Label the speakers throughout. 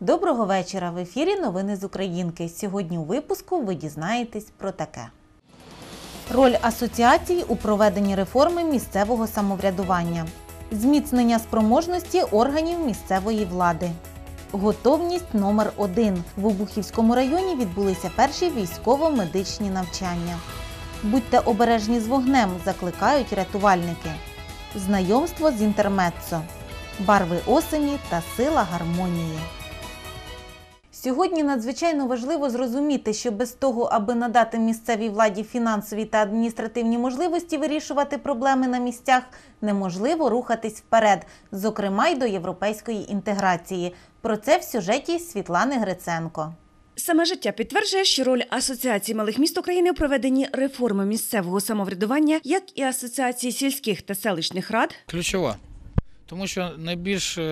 Speaker 1: Доброго вечора. В ефірі новини з Українки. Сьогодні у випуску ви дізнаєтесь про таке. Роль асоціацій у проведенні реформи місцевого самоврядування, зміцнення спроможності органів місцевої влади. Готовність номер 1 В Обухівському районі відбулися перші військово-медичні навчання. Будьте обережні з вогнем, закликають рятувальники. Знайомство з інтермеццо, барви осені та сила гармонії. Сьогодні надзвичайно важливо зрозуміти, що без того, аби надати місцевій владі фінансові та адміністративні можливості вирішувати проблеми на місцях, неможливо рухатись вперед, зокрема й до європейської інтеграції. Про це в сюжеті Світлани Гриценко.
Speaker 2: Саме життя підтверджує, що роль Асоціації малих міст України у проведенні реформи місцевого самоврядування, як і Асоціації сільських та селищних рад,
Speaker 3: ключова. Тому що найбільш, е,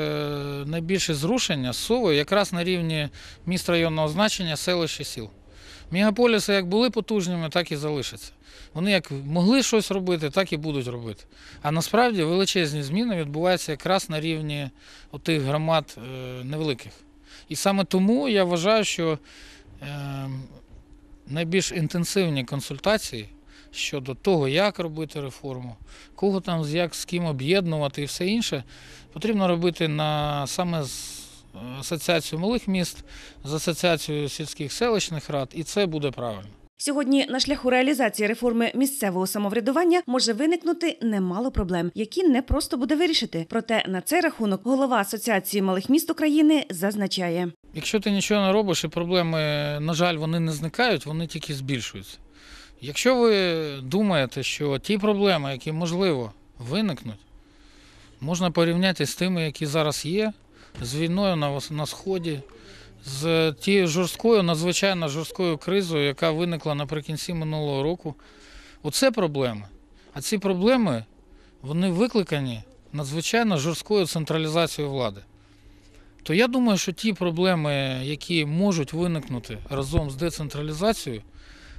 Speaker 3: найбільше зрушення з совою якраз на рівні міст районного значення, селищ і сіл. Мегаполіси як були потужними, так і залишаться. Вони як могли щось робити, так і будуть робити. А насправді величезні зміни відбуваються якраз на рівні тих громад е, невеликих. І саме тому я вважаю, що е, найбільш інтенсивні консультації щодо того, як робити реформу, кого там як з ким об'єднувати і все інше, потрібно робити на саме з асоціацією малих міст, з асоціацією сільських селищних рад, і це буде правильно.
Speaker 2: Сьогодні на шляху реалізації реформи місцевого самоврядування може виникнути немало проблем, які не просто буде вирішити. Проте на цей рахунок голова Асоціації малих міст України зазначає:
Speaker 3: якщо ти нічого не робиш, і проблеми, на жаль, вони не зникають, вони тільки збільшуються. Якщо ви думаєте, що ті проблеми, які можливо виникнуть, можна порівняти з тими, які зараз є, з війною на, на Сході, з тією жорсткою, надзвичайно жорсткою кризою, яка виникла наприкінці минулого року, оце проблеми. А ці проблеми вони викликані надзвичайно жорсткою централізацією влади. То я думаю, що ті проблеми, які можуть виникнути разом з децентралізацією,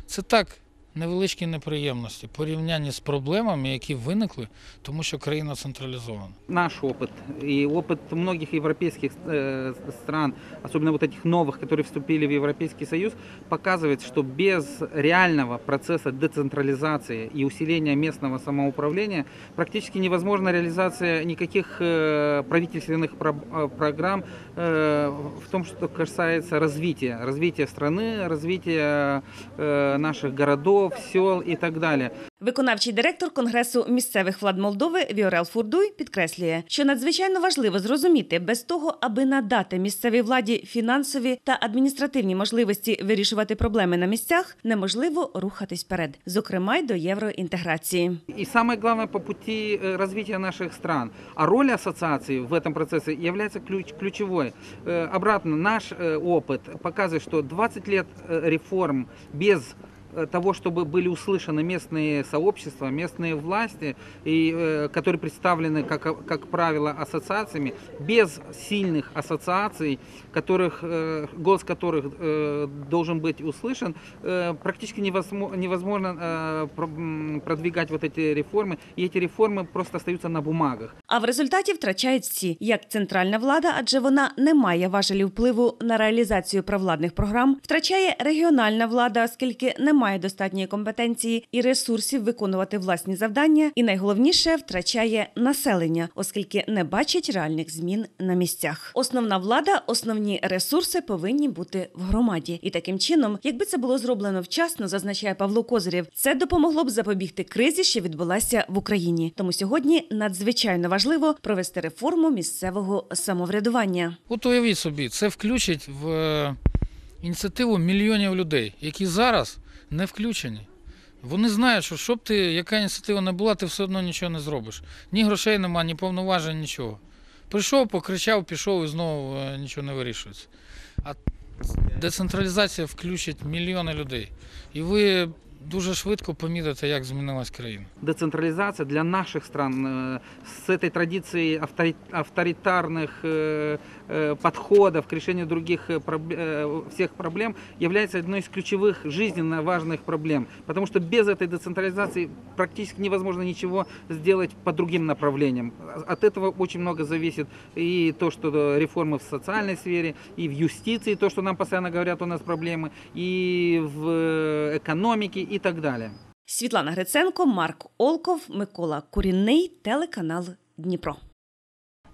Speaker 3: це так невеличкі неприємності порівнянні з проблемами, які виникли, тому що країна централізована.
Speaker 4: Наш опыт и опыт многих европейских э, стран, особенно вот этих новых, которые вступили в Европейский Союз, показывает, что без реального процесса децентрализации и усиления местного самоуправления практически невозможна реализация никаких э, правительственных про э, программ э, в том, что касается развития, развития страны, развития э, наших городов, сел і так далі.
Speaker 2: Виконавчий директор Конгресу місцевих влад Молдови Віорел Фурдуй підкреслює, що надзвичайно важливо зрозуміти без того, аби надати місцевій владі фінансові та адміністративні можливості вирішувати проблеми на місцях, неможливо рухатись вперед, зокрема й до євроінтеграції.
Speaker 4: И самое главное по пути э, развития наших стран. А роль ассоциации в этом процессе является ключ, ключевой. Э, Обратно, наш э, опыт показывает, что 20 лет э, реформ без э, того, чтобы были услышаны местные сообщества, местные власти, и, э, которые представлены, как, как правило, ассоциациями, без сильных ассоциаций, которых, э, голос которых э, должен быть услышан, э, практически невозможно, невозможно э, про- м, продвигать вот эти реформы, и эти реформы просто остаются на бумагах.
Speaker 2: А в результаті втрачають всі, як центральна влада, адже вона не має важелів впливу на реалізацію провладних програм, втрачає регіональна влада, оскільки не має достатньої компетенції і ресурсів виконувати власні завдання. І найголовніше втрачає населення, оскільки не бачить реальних змін на місцях. Основна влада, основні ресурси повинні бути в громаді. І таким чином, якби це було зроблено вчасно, зазначає Павло Козирєв, це допомогло б запобігти кризі, що відбулася в Україні. Тому сьогодні надзвичайно важливо провести реформу місцевого самоврядування.
Speaker 3: От уявіть собі, це включить в е, ініціативу мільйонів людей, які зараз не включені. Вони знають, що щоб ти, яка ініціатива не була, ти все одно нічого не зробиш. Ні грошей нема, ні повноважень, нічого. Прийшов, покричав, пішов і знову е, нічого не вирішується. А децентралізація включить мільйони людей. І ви дуже швидко помітити, як змінилась країна.
Speaker 4: Децентрализация для наших стран э, с этой традицией автори- авторитарных э, э, подходов к решению других э, проб- э, всех проблем является одной из ключевых жизненно важных проблем. Потому что без этой децентрализации практически невозможно ничего сделать по другим направлениям. От этого очень много зависит и то, что реформы в социальной сфере, и в юстиции, то, что нам постоянно говорят, у нас проблемы, и в э, экономике и так далее.
Speaker 2: Світлана Гриценко, Марк Олков, Микола Курінний, телеканал Дніпро.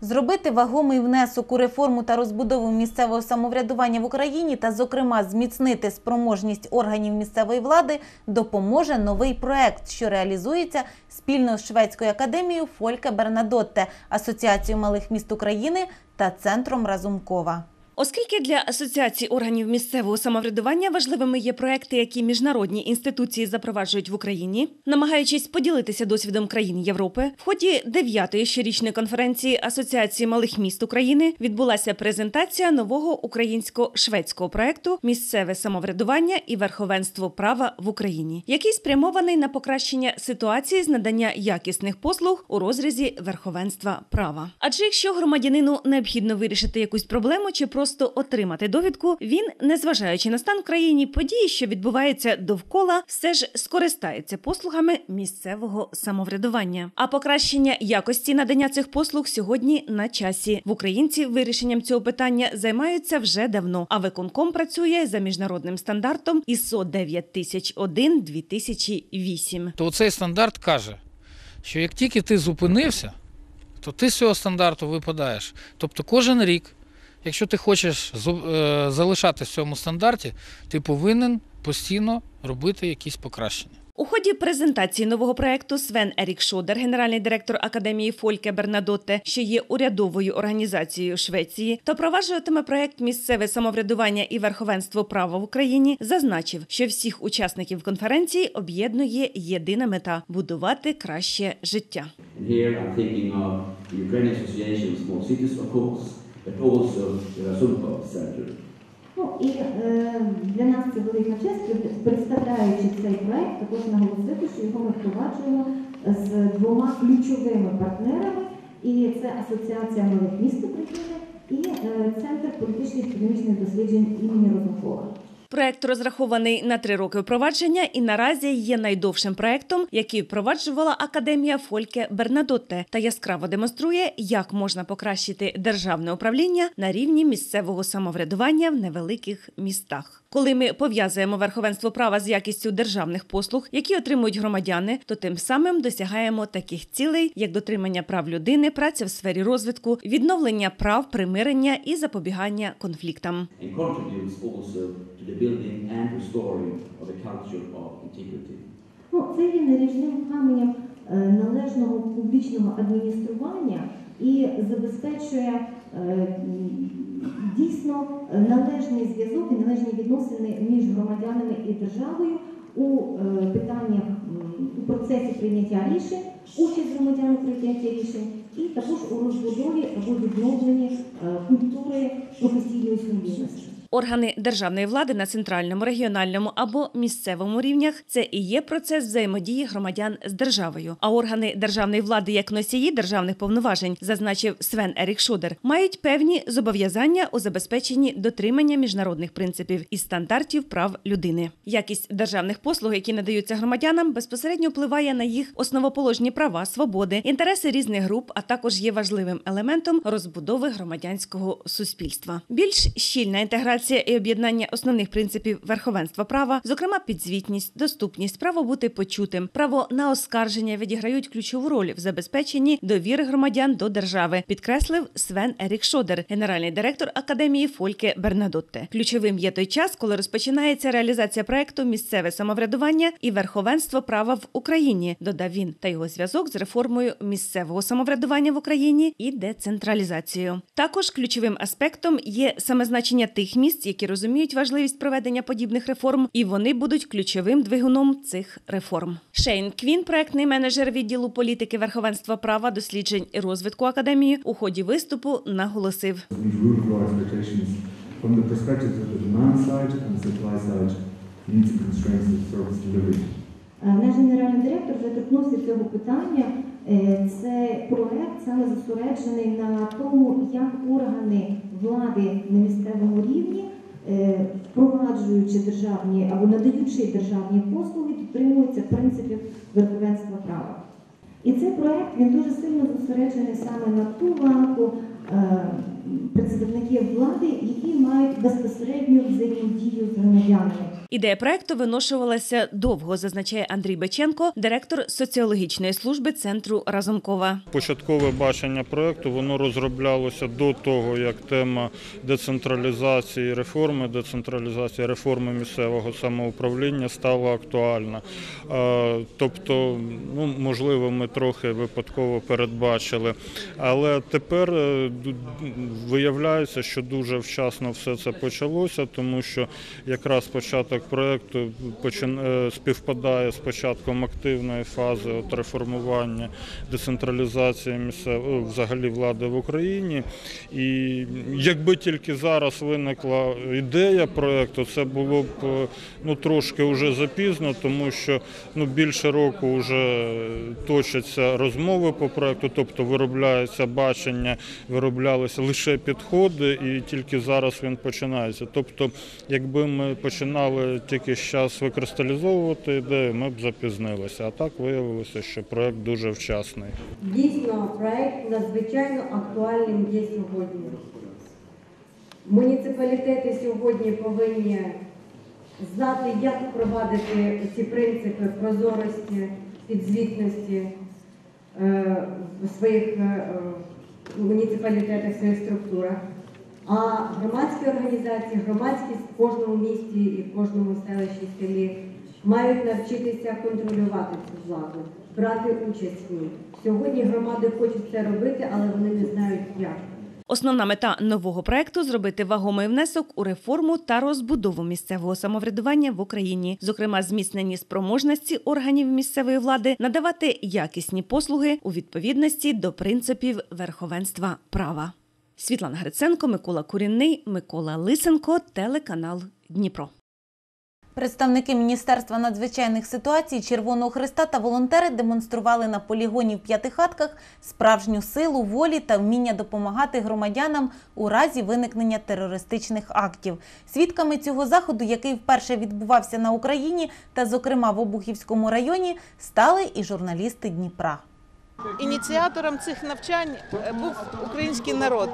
Speaker 1: Зробити вагомий внесок у реформу та розбудову місцевого самоврядування в Україні та, зокрема, зміцнити спроможність органів місцевої влади допоможе новий проект, що реалізується спільно з шведською академією Фольке Бернадотте, Асоціацією малих міст України та центром Разумкова.
Speaker 2: Оскільки для асоціації органів місцевого самоврядування важливими є проекти, які міжнародні інституції запроваджують в Україні, намагаючись поділитися досвідом країн Європи, в ході дев'ятої щорічної конференції Асоціації малих міст України відбулася презентація нового українсько-шведського проекту Місцеве самоврядування і верховенство права в Україні, який спрямований на покращення ситуації з надання якісних послуг у розрізі верховенства права. Адже якщо громадянину необхідно вирішити якусь проблему чи просто отримати довідку, він, незважаючи на стан в країні, події, що відбуваються довкола, все ж скористається послугами місцевого самоврядування. А покращення якості надання цих послуг сьогодні на часі. В українці вирішенням цього питання займаються вже давно. А виконком працює за міжнародним стандартом ISO 9001 2008.
Speaker 3: То цей стандарт каже, що як тільки ти зупинився, то ти з цього стандарту випадаєш. Тобто кожен рік, якщо ти хочеш е, залишатися в цьому стандарті, ти повинен постійно робити якісь покращення.
Speaker 2: У ході презентації нового проекту Свен Ерік Шодер, генеральний директор Академії Фольке Бернадотте, що є урядовою організацією Швеції, та впроваджуватиме проект місцеве самоврядування і верховенство права в Україні, зазначив, що всіх учасників конференції об'єднує єдина мета будувати краще життя.
Speaker 5: Here I'm thinking of Ukrainian Association of Small Cities, of course, but also the Razumkov Center.
Speaker 6: Ну і е, для нас це велика честь, представляючи цей проект, також наголосити, що його ми впроваджуємо з двома ключовими партнерами, і це Асоціація малих міст України і е, Центр політичних і економічних досліджень імені Розумкова.
Speaker 2: Проект розрахований на три роки впровадження і наразі є найдовшим проектом, який впроваджувала Академія Фольке Бернадотте та яскраво демонструє, як можна покращити державне управління на рівні місцевого самоврядування в невеликих містах. Коли ми пов'язуємо верховенство права з якістю державних послуг, які отримують громадяни, то тим самим досягаємо таких цілей, як дотримання прав людини, праця в сфері розвитку, відновлення прав, примирення і запобігання конфліктам.
Speaker 5: Building and restoring of a culture of integrity.
Speaker 6: Ну, це є наріжним каменем е, належного публічного адміністрування і забезпечує е, дійсно належний зв'язок і належні відносини між громадянами і державою у е, питаннях у процесі прийняття рішень, участь громадян у прийнятті рішень, і також у розбудові або відновленні культури професійної сумлінності.
Speaker 2: Органи державної влади на центральному, регіональному або місцевому рівнях це і є процес взаємодії громадян з державою. А органи державної влади, як носії державних повноважень, зазначив Свен Ерік Шудер, мають певні зобов'язання у забезпеченні дотримання міжнародних принципів і стандартів прав людини. Якість державних послуг, які надаються громадянам, безпосередньо впливає на їх основоположні права, свободи, інтереси різних груп, а також є важливим елементом розбудови громадянського суспільства. Більш щільна інтеграція і об'єднання основних принципів верховенства права, зокрема підзвітність, доступність, право бути почутим, право на оскарження відіграють ключову роль в забезпеченні довіри громадян до держави, підкреслив Свен Ерік Шодер, генеральний директор академії Фольке Бернадотте. Ключовим є той час, коли розпочинається реалізація проекту місцеве самоврядування і верховенство права в Україні. Додав він та його зв'язок з реформою місцевого самоврядування в Україні і децентралізацією. Також ключовим аспектом є саме значення тих міст, які розуміють важливість проведення подібних реформ, і вони будуть ключовим двигуном цих реформ. Шейн Квін, проектний менеджер відділу політики верховенства права, досліджень і розвитку академії, у ході виступу наголосив.
Speaker 7: from the perspective of the demand side and supply side meet the constraints of service delivery.
Speaker 6: Е, Наш генеральний директор вже торкнувся цього питання. Е, Це проект саме зосереджений на тому, як органи влади на місцевому рівні, е, впроваджуючи державні або надаючи державні послуги, підтримуються принципів верховенства права. І цей проект він дуже сильно зосереджений саме на ту ланку представників влади, які мають безпосередню взаємодію з громадянами.
Speaker 2: Ідея проекту виношувалася довго, зазначає Андрій Беченко, директор соціологічної служби центру Разумкова.
Speaker 8: Початкове бачення проекту воно розроблялося до того, як тема децентралізації реформи, децентралізації реформи місцевого самоуправління стала актуальна. Е, Тобто, ну можливо, ми трохи випадково передбачили, але тепер е, виявляється, що дуже вчасно все це почалося, тому що якраз початок проекту почин- е, співпадає з початком активної фази от реформування децентралізації місцевої взагалі влади в Україні. І якби тільки зараз виникла ідея проекту, це було б е, ну трошки вже запізно, тому що ну більше року вже точаться розмови по проекту, тобто виробляється бачення, вироблялися лише підходи, і тільки зараз він починається. Тобто, якби ми починали тільки зараз викристалізовувати ідею, ми б запізнилися. А так виявилося, що проект дуже вчасний.
Speaker 9: Дійсно, проект надзвичайно актуальним є сьогодні. Муніципалітети сьогодні повинні знати, як впровадити ці принципи прозорості, підзвітності е, в своїх е, муніципалітетах, в своїх структурах. А громадські організації, громадськість в кожному місті і в кожному селищі селі мають навчитися контролювати цю владу, брати участь в ній. Сьогодні громади хочуть це робити, але вони не знають як.
Speaker 2: Основна мета нового проекту зробити вагомий внесок у реформу та розбудову місцевого самоврядування в Україні, зокрема, зміцнені спроможності органів місцевої влади надавати якісні послуги у відповідності до принципів верховенства права. Світлана Гриценко, Микола Курінний, Микола Лисенко, телеканал Дніпро.
Speaker 1: Представники Міністерства надзвичайних ситуацій Червоного Христа та волонтери демонстрували на полігоні в П'ятихатках справжню силу, волі та вміння допомагати громадянам у разі виникнення терористичних актів. Свідками цього заходу, який вперше відбувався на Україні та, зокрема, в Обухівському районі, стали і журналісти Дніпра.
Speaker 10: Ініціатором цих навчань е, був український народ,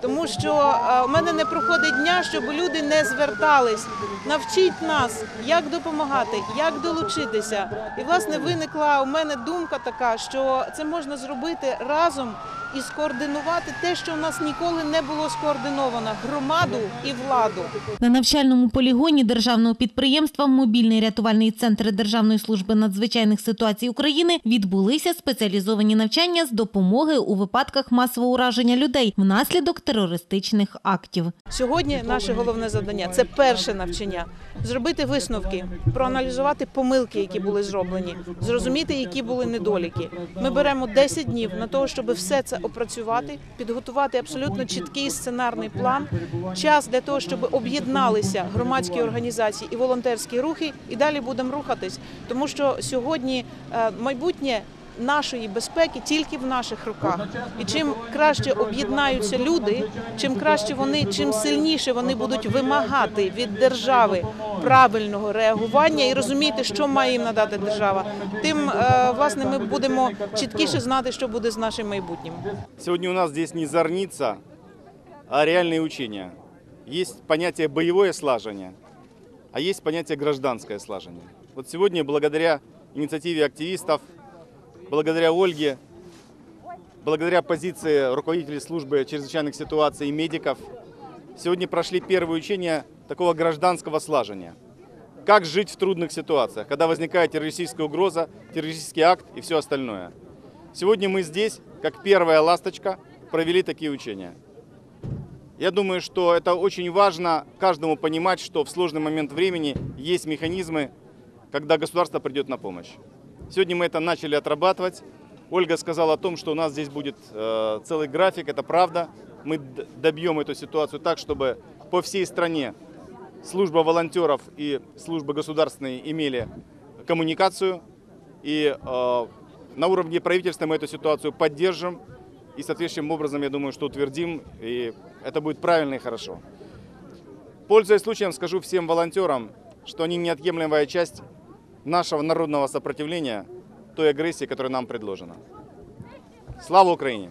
Speaker 10: тому що е, у мене не проходить дня, щоб люди не звертались. Навчіть нас, як допомагати, як долучитися. І власне виникла у мене думка така, що це можна зробити разом і скоординувати те, що у нас ніколи не було скоординовано громаду і владу.
Speaker 1: На навчальному полігоні державного підприємства Мобільний рятувальний центр Державної служби надзвичайних ситуацій України відбулися спеціалізовані навчання з допомоги у випадках масового ураження людей внаслідок терористичних актів.
Speaker 10: Сьогодні наше головне завдання це перше навчання. Зробити висновки, проаналізувати помилки, які були зроблені, зрозуміти, які були недоліки. Ми беремо 10 днів на того, щоб все це опрацювати, підготувати абсолютно чіткий сценарний план, час для того, щоб об'єдналися громадські організації і волонтерські рухи, і далі будемо рухатись, тому що сьогодні е, майбутнє. Нашої безпеки тільки в наших руках, і чим краще об'єднаються люди, чим краще вони, чим сильніше вони будуть вимагати від держави правильного реагування і розуміти, що має їм надати держава, тим е, власне ми будемо чіткіше знати, що буде з нашим майбутнім.
Speaker 11: Сегодня у нас здесь не зорница, а реальные учения. Есть понятие боевое слажение, а есть понятие гражданское слажение. Вот сегодня благодаря инициативе активистов, благодаря Ольге, благодаря позиции руководителей службы чрезвычайных ситуаций и медиков, сегодня прошли первые учения такого гражданского слажения. Как жить в трудных ситуациях, когда возникает террористическая угроза, террористический акт и все остальное. Сегодня мы здесь, как первая ласточка, провели такие учения. Я думаю, что это очень важно каждому понимать, что в сложный момент времени есть механизмы, когда государство придет на помощь. Сегодня мы это начали отрабатывать. Ольга сказала о том, что у нас здесь будет э, целый график, это правда. Мы добьем эту ситуацию так, чтобы по всей стране служба волонтеров и служба государственные имели коммуникацию. И э, на уровне правительства мы эту ситуацию поддержим. И соответствующим образом, я думаю, что утвердим. И это будет правильно и хорошо. Пользуясь случаем, скажу всем волонтерам, что они неотъемлемая часть нашего народного сопротивления той агрессии, которая нам предложена. Слава Україні!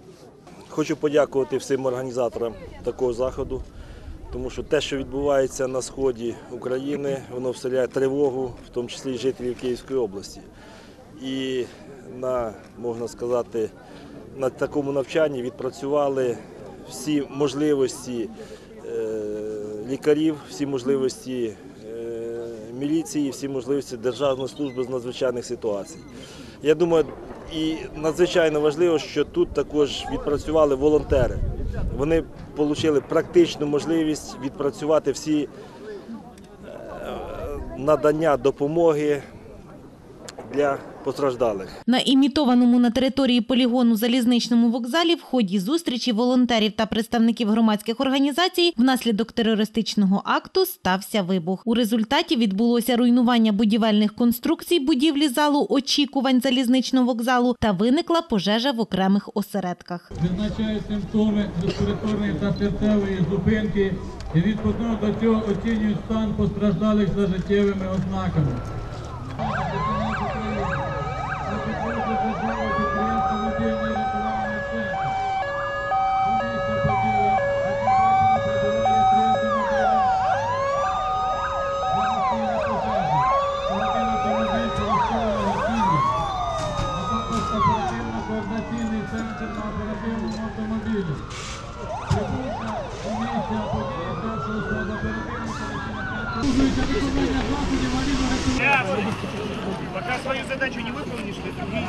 Speaker 12: Хочу подякувати всім організаторам такого заходу, тому що те, що відбувається на сході України, воно вселяє тривогу, в тому числі і жителів Київської області. І на, можна сказати, на такому навчанні відпрацювали всі можливості е, лікарів, всі можливості міліції, всі можливості Державної служби з надзвичайних ситуацій. Я думаю, і надзвичайно важливо, що тут також відпрацювали волонтери. Вони отримали практичну можливість відпрацювати всі е, надання допомоги для постраждалих.
Speaker 13: На імітованому на території полігону залізничному вокзалі в ході зустрічі волонтерів та представників громадських організацій внаслідок терористичного акту стався вибух. У результаті відбулося руйнування будівельних конструкцій будівлі залу очікувань залізничного вокзалу та виникла пожежа в окремих осередках.
Speaker 14: визначають симптоми респіраторної та серцевої зупинки і відповідно до цього оцінюють стан постраждалих за життєвими ознаками. Координаційний центр на оперативному автомобілі. Прибувши у місці події першого складу оперативного Служується виконання заходів аварійно
Speaker 15: Пока свою задачу не выполнишь, то другие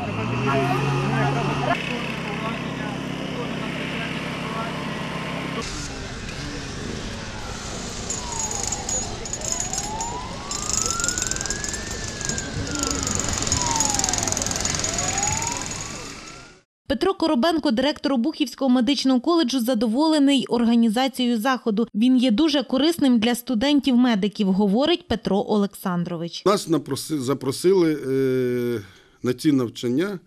Speaker 13: Петро Коробенко, директор Обухівського медичного коледжу, задоволений організацією заходу. Він є дуже корисним для студентів-медиків, говорить Петро Олександрович.
Speaker 16: Нас запросили е, на ці навчання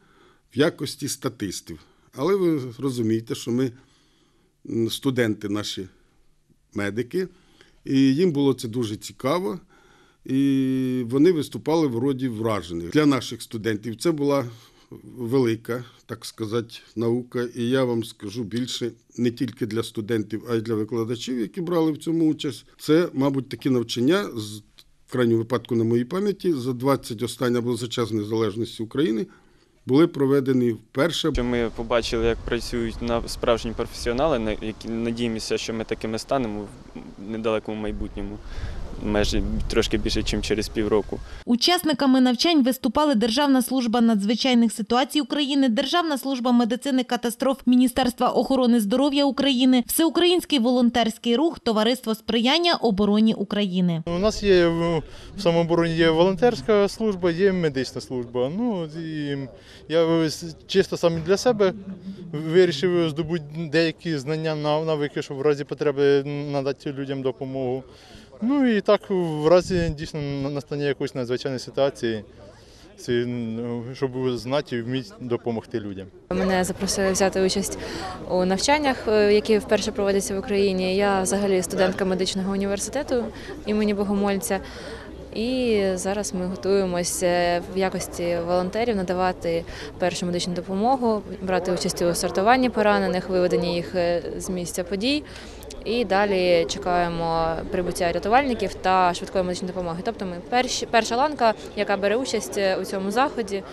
Speaker 16: в якості статистів. Але ви розумієте, що ми студенти наші медики, і їм було це дуже цікаво. І вони виступали вроді вражених. Для наших студентів це була велика, так сказати, наука. І я вам скажу більше не тільки для студентів, а й для викладачів, які брали в цьому участь. Це, мабуть, такі навчання з в крайньому випадку на моїй пам'яті за 20 останніх або за час незалежності України були проведені вперше.
Speaker 17: Що ми побачили, як працюють на справжні професіонали, на які надіємося, що ми такими станемо в недалекому майбутньому, майже трошки більше, ніж через півроку.
Speaker 13: Учасниками навчань виступали Державна служба надзвичайних ситуацій України, Державна служба медицини катастроф Міністерства охорони здоров'я України, Всеукраїнський волонтерський рух, Товариство сприяння обороні України.
Speaker 18: У нас є в самообороні є волонтерська служба, є медична служба. Ну і я чисто саме для себе вирішив здобути деякі знання, нав- навики, щоб в разі потреби надати людям допомогу. Ну і так в разі дійсно настання якоїсь надзвичайної ситуації, ну, щоб знати і вміти допомогти людям.
Speaker 19: Мене запросили взяти участь у навчаннях, е, які вперше проводяться в Україні. Я взагалі студентка медичного університету імені Богомольця. І зараз ми готуємося в якості волонтерів надавати першу медичну допомогу, брати участь у сортуванні поранених, виведенні їх е, з місця подій. І далі чекаємо прибуття рятувальників та швидкої медичної допомоги. Тобто ми перші, перша ланка, яка бере участь е, у цьому заході.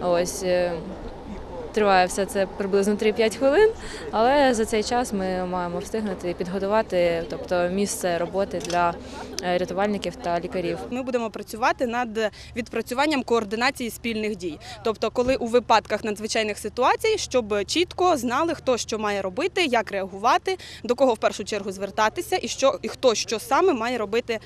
Speaker 19: Ось е, триває все це приблизно 3-5 хвилин, але за цей час ми маємо встигнути і підготувати, тобто місце роботи для е, рятувальників та лікарів.
Speaker 20: Ми будемо працювати над відпрацюванням координації спільних дій. Тобто, коли у випадках надзвичайних ситуацій, щоб чітко знали, хто що має робити, як реагувати, до кого в першу чергу звертатися, і що і хто що саме має робити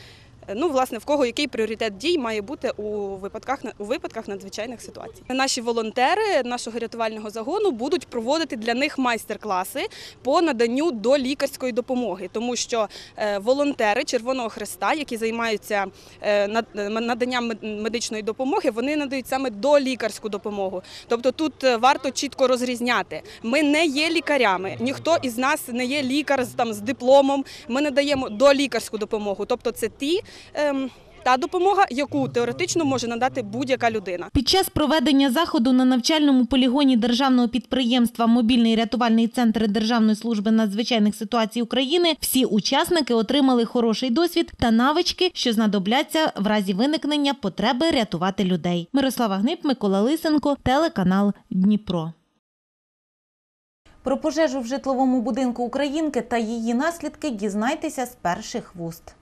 Speaker 20: ну власне в кого який пріоритет дій має бути у випадках у випадках надзвичайних ситуацій. Наші волонтери нашого рятувального загону будуть проводити для них майстер-класи по наданню до лікарської допомоги, тому що е, волонтери Червоного Хреста, які займаються е, наданням мед- медичної допомоги, вони надають саме долікарську допомогу. Тобто тут е, варто чітко розрізняти. Ми не є лікарями, ніхто із нас не є лікар там з дипломом. Ми надаємо долікарську допомогу. Тобто, це ті. Ем, та допомога, яку теоретично може надати будь-яка людина.
Speaker 13: Під час проведення заходу на навчальному полігоні державного підприємства Мобільний рятувальний центр Державної служби надзвичайних ситуацій України всі учасники отримали хороший досвід та навички, що знадобляться в разі виникнення потреби рятувати людей. Мирослава Гнип, Микола Лисенко, телеканал Дніпро. Про пожежу в житловому будинку Українки та її наслідки дізнайтеся з перших вуст.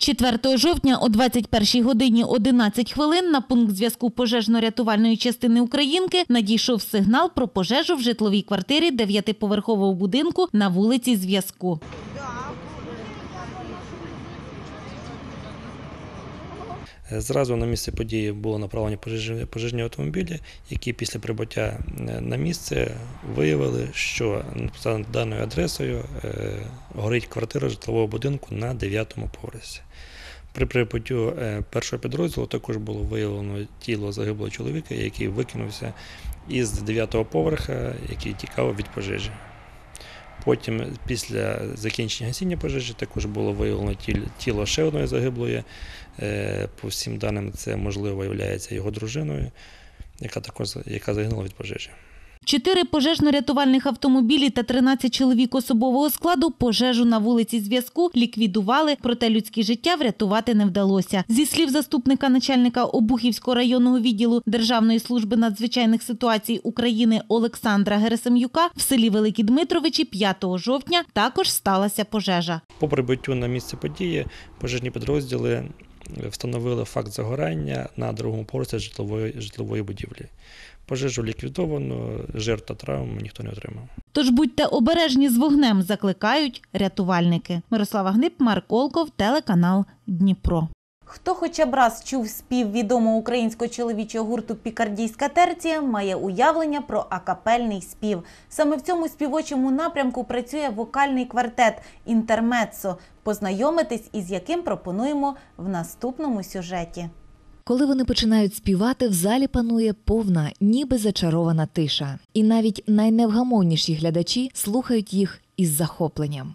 Speaker 13: 4 жовтня о 21 годині 11 хвилин на пункт зв'язку пожежно-рятувальної частини Українки надійшов сигнал про пожежу в житловій квартирі дев'ятиповерхового будинку на вулиці Зв'язку.
Speaker 21: Зразу на місце події було направлені пожежні, пожежні автомобілі, які після прибуття е, на місце виявили, що за даною адресою е, горить квартира житлового будинку на 9-му поверсі. При прибуттю е, першого підрозділу також було виявлено тіло загиблого чоловіка, який викинувся із 9-го поверха, який тікав від пожежі. Потім, після закінчення гасіння пожежі, також було виявлено тіло ще одної загиблої. Е, По всім даним, це можливо є його дружиною, яка також яка загинула від пожежі.
Speaker 13: Чотири пожежно-рятувальних автомобілі та 13 чоловік особового складу пожежу на вулиці Зв'язку ліквідували, проте людське життя врятувати не вдалося. Зі слів заступника начальника Обухівського районного відділу Державної служби надзвичайних ситуацій України Олександра Герасим'юка, в селі Великі Дмитровичі 5 жовтня також сталася пожежа.
Speaker 21: По прибуттю на місце події пожежні підрозділи встановили факт загорання на другому поверсі житлової, житлової будівлі. Пожежу ліквідовано, жертв та травм ніхто не отримав.
Speaker 13: Тож будьте обережні з вогнем, закликають рятувальники. Мирослава Гнип, Марк Олков, телеканал Дніпро. Хто хоча б раз чув спів відомого українського чоловічого гурту Пікардійська терція, має уявлення про акапельний спів. Саме в цьому співочому напрямку працює вокальний квартет Інтермеццо, познайомитись із яким пропонуємо в наступному сюжеті.
Speaker 22: Коли вони починають співати, в залі панує повна, ніби зачарована тиша. І навіть найневгамовніші глядачі слухають їх із захопленням.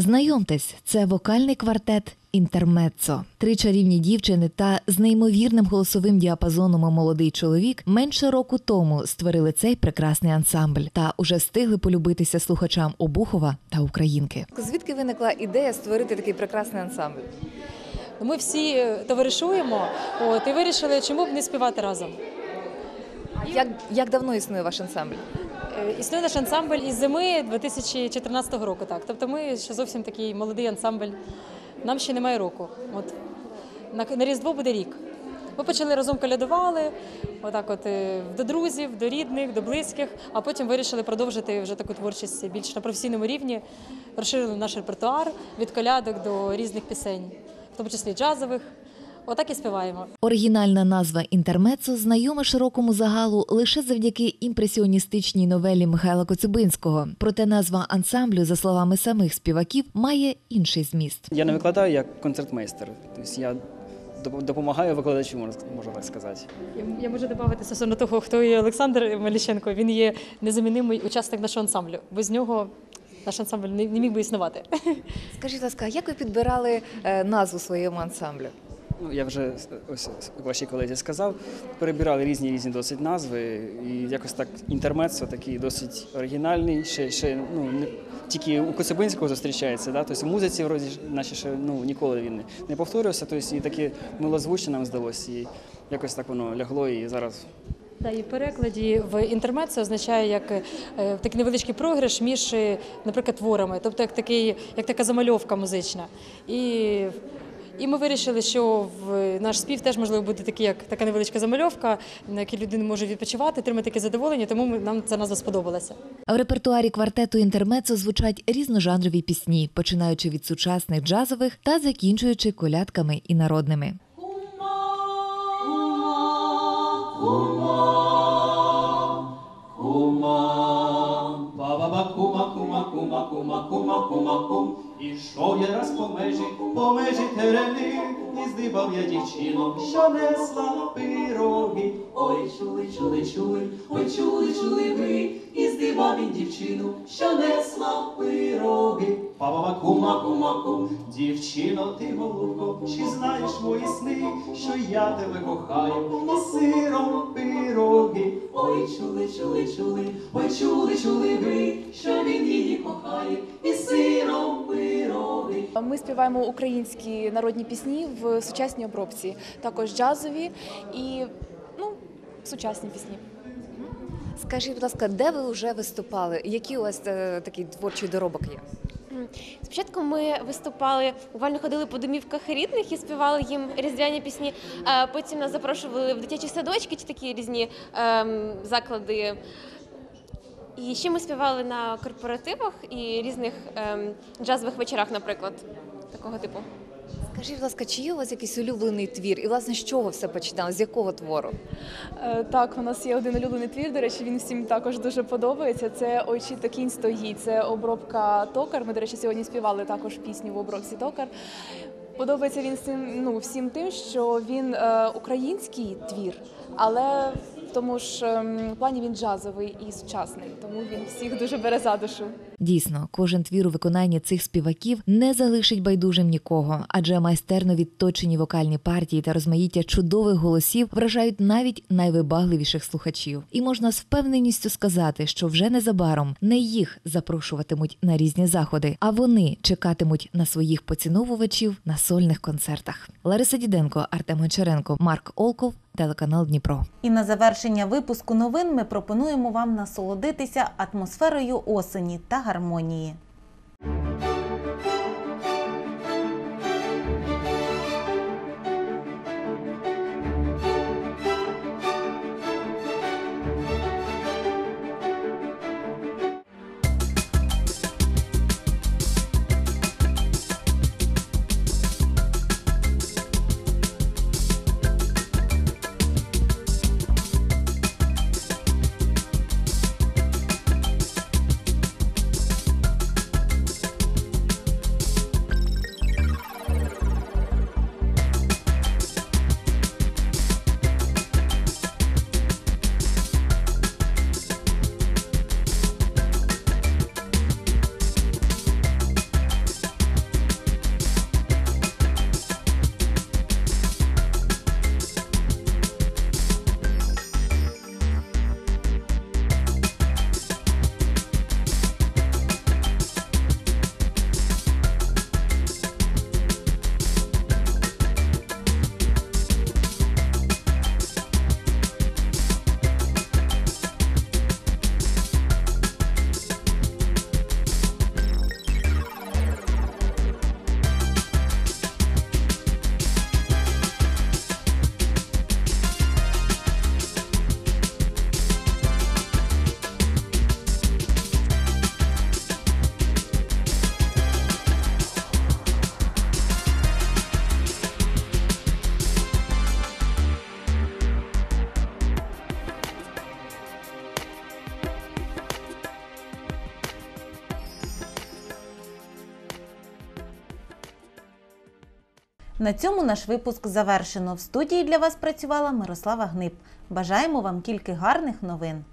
Speaker 22: Знайомтесь, це вокальний квартет Інтермеццо. Три чарівні дівчини та з неймовірним голосовим діапазоном і молодий чоловік менше року тому створили цей прекрасний ансамбль та уже встигли полюбитися слухачам Обухова та Українки.
Speaker 23: Звідки виникла ідея створити такий прекрасний ансамбль? Ми всі е, товаришуємо от, і вирішили, чому б не співати разом.
Speaker 22: Як, як давно існує ваш ансамбль?
Speaker 23: Е, Існує наш ансамбль із зими 2014 року. Так. Тобто ми ще зовсім такий молодий ансамбль. Нам ще немає року. От, на, Різдво буде рік. Ми почали разом колядували, отак от е, до друзів, до рідних, до близьких, а потім вирішили продовжити вже таку творчість більш на професійному рівні. Розширили наш репертуар від колядок до різних пісень, в тому числі джазових. Отак і співаємо.
Speaker 22: Оригінальна назва інтермецо знайома широкому загалу лише завдяки імпресіоністичній новелі Михайла Коцюбинського. Проте назва ансамблю, за словами самих співаків, має інший зміст.
Speaker 24: Я не викладаю як концертмейстер. Тобто я допомагаю викладачу, можна, так сказати.
Speaker 23: Я, можу додати стосовно того, хто є Олександр Маліщенко. Він є незамінимий учасник нашого ансамблю. Без нього наш ансамбль не, міг би існувати.
Speaker 25: Скажіть, будь ласка, як ви підбирали е, назву своєму ансамблю?
Speaker 24: Ну, я вже ось вашій колезі сказав, перебирали різні різні досить назви, і якось так інтермецо такий досить оригінальний. Ще, ще ну, не, тільки у Коцюбинського зустрічається, да? тобто в музиці вроді наші ще ну, ніколи він не, повторювався, тобто і таке милозвучне нам здалося, і якось так воно лягло і зараз
Speaker 23: Да, і в перекладі в інтермет це означає як е, такий невеличкий програш між, е, наприклад, творами, тобто як, такий, як така замальовка музична. І, і ми вирішили, що в наш спів теж можливо буде такий, як така невеличка замальовка, на якій людина може відпочивати, отримати таке задоволення, тому ми, нам ця назва сподобалася.
Speaker 25: А в репертуарі квартету інтермецо звучать різножанрові пісні, починаючи від сучасних джазових та закінчуючи колядками і народними.
Speaker 22: Баба Ішов я раз по межі, по межі терени, і здибав я дівчину, що несла пироги. Ой, чули, чули, чули, ой, чули, чули ви, і здибав він дівчину, що несла пироги. Баба кума, кума, кум, дівчино, ти голубко, чи знаєш мої сни, що я тебе кохаю, і сиром пироги. Ой, чули, чули, чули, ой, чули, чули ви, що він її кохає, і сиром пироги.
Speaker 26: Ми співаємо українські народні пісні в сучасній обробці, також джазові і ну, сучасні пісні.
Speaker 25: Скажіть, будь ласка, де ви вже виступали? Який у вас е, такий творчий доробок є?
Speaker 27: Спочатку ми виступали, буквально ходили по домівках рідних і співали їм різдвяні пісні. А потім нас запрошували в дитячі садочки чи такі різні ем, заклади. І ще ми співали на корпоративах і різних ем, джазових вечорах, наприклад, такого типу.
Speaker 25: Скажіть, будь ласка, чи є у вас якийсь улюблений твір? І власне з чого все починалося? З якого твору?
Speaker 26: Е, Так, у нас є один улюблений твір. До речі, він всім також дуже подобається. Це «Ой, чи то кінь стоїть. Це обробка токар. Ми, до речі, сьогодні співали також пісню в обробці токар. Подобається він всім, ну, всім тим, що він е, український твір, але тому ж ем, плані він джазовий і сучасний, тому він всіх дуже бере за душу.
Speaker 25: Дійсно, кожен твір у виконанні цих співаків не залишить байдужим нікого, адже майстерно відточені вокальні партії та розмаїття чудових голосів вражають навіть найвибагливіших слухачів. І можна з впевненістю сказати, що вже незабаром не їх запрошуватимуть на різні заходи, а вони чекатимуть на своїх поціновувачів на сольних концертах. Лариса Діденко, Артем Гончаренко, Марк Олков, телеканал Дніпро.
Speaker 1: І на завершення випуску новин ми пропонуємо вам насолодитися атмосферою осені та гармонії. На цьому наш випуск завершено. В студії для вас працювала Мирослава Гнип. Бажаємо вам тільки гарних новин.